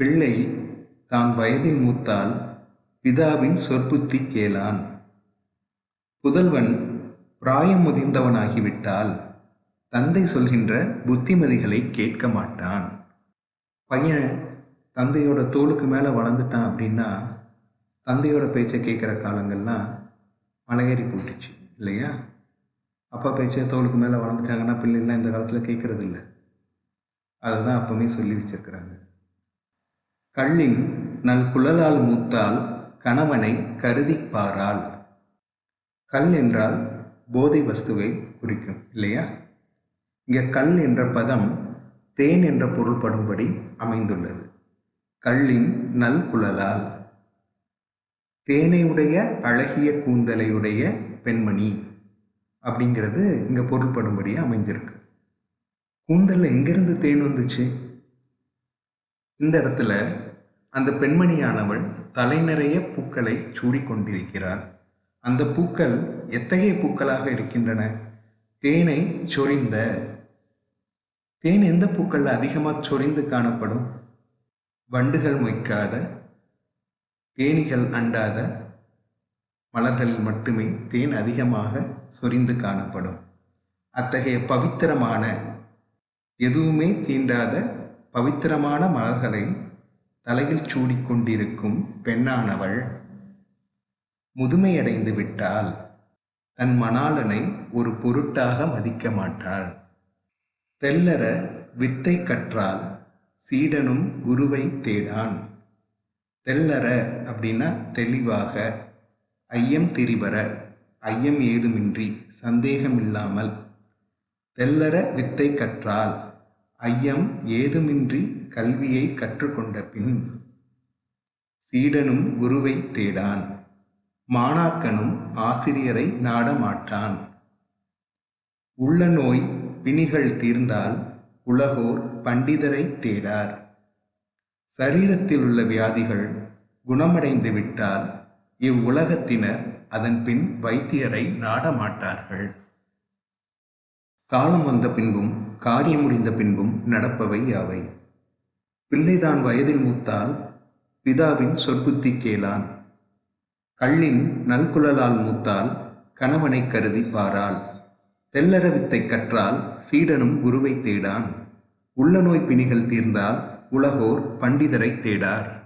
பிள்ளை தான் வயதில் மூத்தால் பிதாவின் சொற்புத்தி கேளான். புதல்வன் பிராயம் முதிர்ந்தவனாகிவிட்டால் தந்தை சொல்கின்ற புத்திமதிகளை கேட்க மாட்டான். பையன் தந்தையோட தோளுக்கு மேலே வளர்ந்துட்டான் அப்படின்னா தந்தையோட பேச்சை கேட்குற காலங்கள்லாம் மலையேறி போட்டுச்சு இல்லையா? அப்பா பேச்சை தோளுக்கு மேலே வளர்ந்துட்டாங்கன்னா பிள்ளைலாம் இந்த காலத்தில் கேட்குறதில்ல. இல்லை அதை தான் அப்போவுமே சொல்லி வச்சிருக்கிறாங்க. கள்ளின் நல் குழலால் மூத்தால் கணவனை கருதி பாராள் கல் என்றால் போதை வஸ்துவை குறிக்கும் இல்லையா? இங்கே கல் என்ற பதம் தேன் என்ற பொருள்படும்படி அமைந்துள்ளது. கள்ளின் நல் குழலால். தேனையுடைய அழகிய கூந்தலையுடைய பெண்மணி அப்படிங்கிறது இங்கே பொருள்படும்படியாக அமைஞ்சிருக்கு. கூந்தலில் எங்கேருந்து தேன் வந்துச்சு? இந்த இடத்துல அந்த பெண்மணியானவள் தலை நிறைய பூக்களை சூடிக்கொண்டிருக்கிறாள். அந்த பூக்கள் எத்தகைய பூக்களாக இருக்கின்றன? தேனை சொரிந்த தேன் எந்த பூக்களில் அதிகமாக சொரிந்து காணப்படும்? வண்டுகள் மொய்க்காத தேனிகள் அண்டாத மலர்களில் மட்டுமே தேன் அதிகமாக சொரிந்து காணப்படும். அத்தகைய பவித்திரமான எதுவுமே தீண்டாத பவித்திரமான மலர்களை தலையில் சூடிக்கொண்டிருக்கும் பெண்ணானவள் முதுமையடைந்து விட்டால் தன் மணாளனை ஒரு பொருட்டாக மதிக்க மாட்டாள். தெல்லற வித்தை கற்றால் சீடனும் குருவை தேடான். தெல்லற அப்படின்னா தெளிவாக ஐயம் திரிவர ஐயம் ஏதுமின்றி சந்தேகமில்லாமல் தெல்லற வித்தை கற்றால் ஐயம் ஏதுமின்றி கல்வியை கற்றுக்கொண்ட பின் சீடனும் குருவை தேடான். மாணாக்கனும் ஆசிரியரை நாடமாட்டான். உள்ள நோய் பிணிகள் தீர்ந்தால் உலகோர் பண்டிதரை தேடார். சரீரத்தில் உள்ள வியாதிகள் குணமடைந்து விட்டால் இவ்வுலகத்தினர் அதன் பின் வைத்தியரை நாடமாட்டார்கள். காலம் வந்த பின்பும் காரியம் முடிந்த பின்பும் நடப்பவை யாவை? பிள்ளைதான் வயதில் மூத்தால் பிதாவின் சொற்புத்தி கேளான். கள்ளின் நல்குழலால் மூத்தால் கணவனை கருதி பாராள். தெல்லற வித்தை கற்றால் சீடனும் குருவை தேடான். உள்ள நோய் பிணிகள் தீர்ந்தால் உலகோர் பண்டிதரை தேடார்.